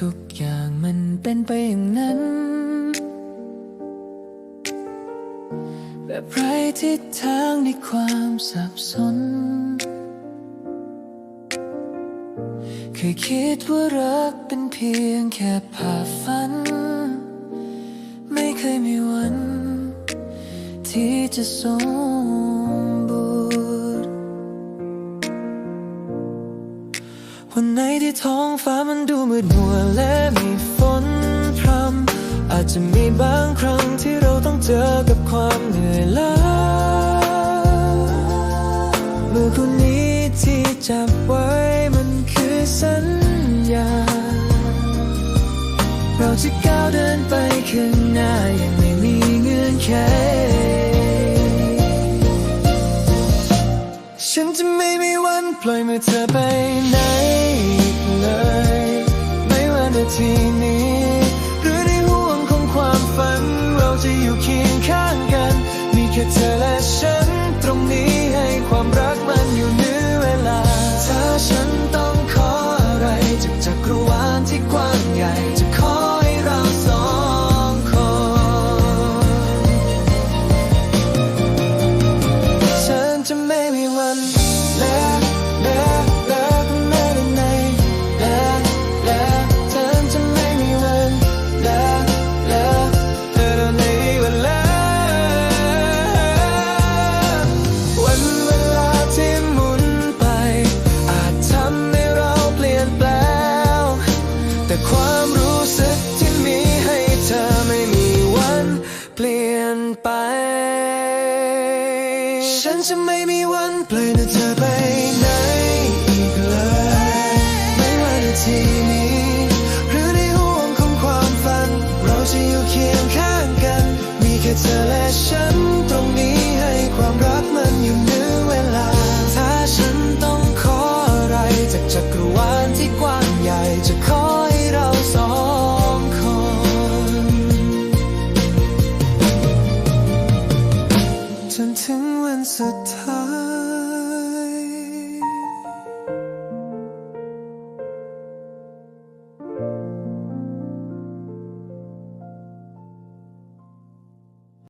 ทุกอย่างมันเป็นไปอย่างนั้น แบบไร้ทิศทางในความสับสน เคยคิดว่ารักเป็นเพียงแค่ภาพฝัน ไม่เคยมีวัน ที่จะสม วันไหนที่ท้องฟ้ามันดูมืดมัวและมีฝนพรำอาจจะมีบางครั้งที่เราต้องเจอกับความเหนื่อยล้ามือคนนี้ที่จับไว้มันคือสัญญา เราจะก้าวเดินไปข้างหน้าอย่างไม่มีเงื่อนไขฉันจะไม่มีวันปล่อยมือเธอไป เธอและฉันตรงนี้ให้ความรักมันอยู่เหนือเวลา ถ้าฉันต้องขออะไรจากจักรวาลที่กว้างใหญ่จะขอให้เราสองคนฉันจะไม่มีวันเลิกเลิก ฉันจะไม่มีวันปล่อยให้เธอไปไหน จน